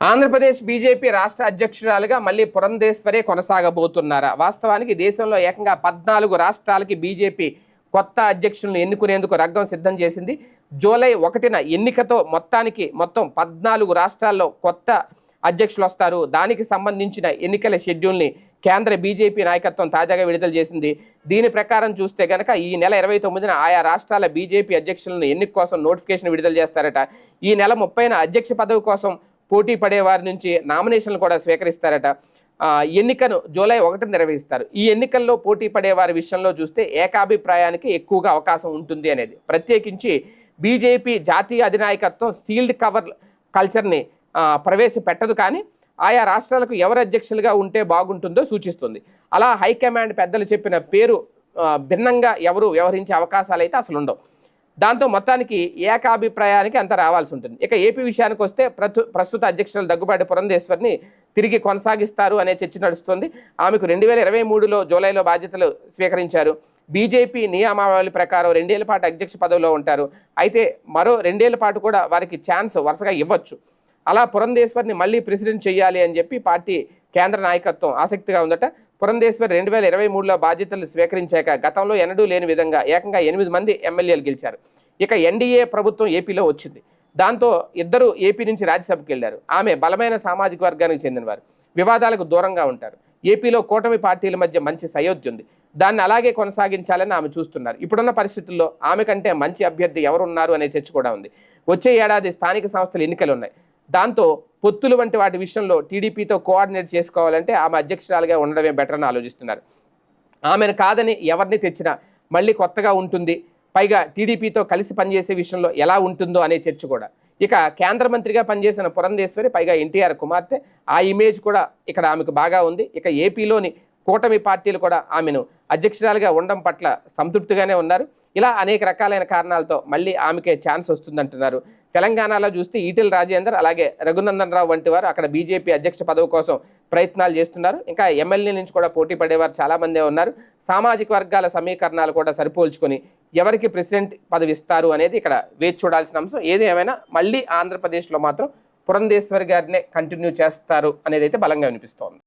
Andhra Pradesh BJP రాష్ట్ర అధ్యక్షురాలుగా మళ్ళీ పురంధేశ్వరే కొనసాగబోతున్నారా? వాస్తవానికి దేశంలో ఏకంగా పద్నాలుగు రాష్ట్రాలకి బీజేపీ కొత్త అధ్యక్షులను ఎన్నుకునేందుకు రగ్గం సిద్ధం చేసింది. జూలై ఒకటిన ఎన్నికతో మొత్తానికి మొత్తం పద్నాలుగు రాష్ట్రాల్లో కొత్త అధ్యక్షులు వస్తారు. దానికి సంబంధించిన ఎన్నికల షెడ్యూల్ని కేంద్ర బీజేపీ నాయకత్వం తాజాగా విడుదల చేసింది. దీని ప్రకారం చూస్తే కనుక ఈ నెల ఇరవై తొమ్మిదిన ఆయా రాష్ట్రాల బీజేపీ అధ్యక్షులను ఎన్నిక కోసం నోటిఫికేషన్ విడుదల చేస్తారట. ఈ నెల ముప్పైన అధ్యక్ష పదవి కోసం పోటీ పడే వారి నుంచి నామినేషన్లు కూడా స్వీకరిస్తారట. ఎన్నికను జూలై ఒకటి నిర్వహిస్తారు. ఈ ఎన్నికల్లో పోటీ పడే వారి విషయంలో చూస్తే ఏకాభిప్రాయానికి ఎక్కువగా అవకాశం ఉంటుంది అనేది. ప్రత్యేకించి బీజేపీ జాతీయ అధినాయకత్వం సీల్డ్ కవర్ కల్చర్ని ప్రవేశపెట్టదు కానీ ఆయా రాష్ట్రాలకు ఎవరు అధ్యక్షులుగా ఉంటే బాగుంటుందో సూచిస్తుంది. అలా హైకమాండ్ పెద్దలు చెప్పిన పేరు భిన్నంగా ఎవరు వ్యవహరించే అవకాశాలు అయితే అసలు ఉండవు. దాంతో మొత్తానికి ఏకాభిప్రాయానికి అంత రావాల్సి ఉంటుంది. ఇక ఏపీ విషయానికి వస్తే ప్రతు ప్రస్తుత అధ్యక్షులు దగ్గుబాటి పురంధేశ్వరిని తిరిగి కొనసాగిస్తారు అనే చర్చ నడుస్తుంది. ఆమెకు రెండు వేల ఇరవై మూడులో జూలైలో బాధ్యతలు స్వీకరించారు. బీజేపీ నియమావళి ప్రకారం రెండేళ్ళ పాటు అధ్యక్ష పదవిలో ఉంటారు. అయితే మరో రెండేళ్ళ పాటు కూడా వారికి ఛాన్స్ వరుసగా ఇవ్వచ్చు. అలా పురంధేశ్వర్ని మళ్ళీ ప్రెసిడెంట్ చేయాలి అని చెప్పి పార్టీ కేంద్ర నాయకత్వం ఆసక్తిగా ఉందట. పురంధేశ్వర్ రెండు వేల ఇరవై మూడులో బాధ్యతలు స్వీకరించాక గతంలో ఎన్నడూ లేని విధంగా ఏకంగా ఎనిమిది మంది ఎమ్మెల్యేలు గెలిచారు. ఇక ఎన్డీఏ ప్రభుత్వం ఏపీలో వచ్చింది. దాంతో ఇద్దరు ఏపీ నుంచి రాజ్యసభకి వెళ్ళారు. ఆమె బలమైన సామాజిక వర్గానికి చెందినవారు. వివాదాలకు దూరంగా ఉంటారు. ఏపీలో కూటమి పార్టీల మధ్య మంచి సయోధ్య ఉంది. దాన్ని అలాగే కొనసాగించాలని ఆమె చూస్తున్నారు. ఇప్పుడున్న పరిస్థితుల్లో ఆమె కంటే మంచి అభ్యర్థి ఎవరున్నారు అనే చర్చ కూడా ఉంది. వచ్చే ఏడాది స్థానిక సంస్థల ఎన్నికలు ఉన్నాయి. దాంతో పొత్తులు వంటి వాటి విషయంలో టీడీపీతో కోఆర్డినేట్ చేసుకోవాలంటే ఆమె అధ్యక్షురాలుగా ఉండడమే బెటర్ అని ఆలోచిస్తున్నారు. ఆమెను కాదని ఎవరిని తెచ్చినా మళ్ళీ కొత్తగా ఉంటుంది. పైగా టీడీపీతో కలిసి పనిచేసే విషయంలో ఎలా ఉంటుందో అనే చర్చ కూడా. ఇక కేంద్ర మంత్రిగా పనిచేసిన పురంధేశ్వరి పైగా ఎన్టీఆర్ కుమార్తె ఆ ఇమేజ్ కూడా ఇక్కడ ఆమెకు బాగా ఉంది. ఇక ఏపీలోని కూటమి పార్టీలు కూడా ఆమెను అధ్యక్షురాలుగా ఉండడం పట్ల సంతృప్తిగానే ఉన్నారు. ఇలా అనేక రకాలైన కారణాలతో మళ్ళీ ఆమెకే ఛాన్స్ వస్తుందంటున్నారు. తెలంగాణలో చూస్తే ఈటెల రాజేందర్ అలాగే రఘునందన్ రావు వంటి వారు అక్కడ బీజేపీ అధ్యక్ష పదవి కోసం ప్రయత్నాలు చేస్తున్నారు. ఇంకా ఎమ్మెల్యే నుంచి కూడా పోటీ పడేవారు చాలామందే ఉన్నారు. సామాజిక వర్గాల సమీకరణాలు కూడా సరిపోల్చుకొని ఎవరికి ప్రెసిడెంట్ పదవి ఇస్తారు అనేది ఇక్కడ వేచి చూడాల్సిన అంశం. ఏది ఏమైనా మళ్ళీ ఆంధ్రప్రదేశ్లో మాత్రం పురంధేశ్వరి గారినే కంటిన్యూ చేస్తారు అనేది అయితే బలంగా వినిపిస్తోంది.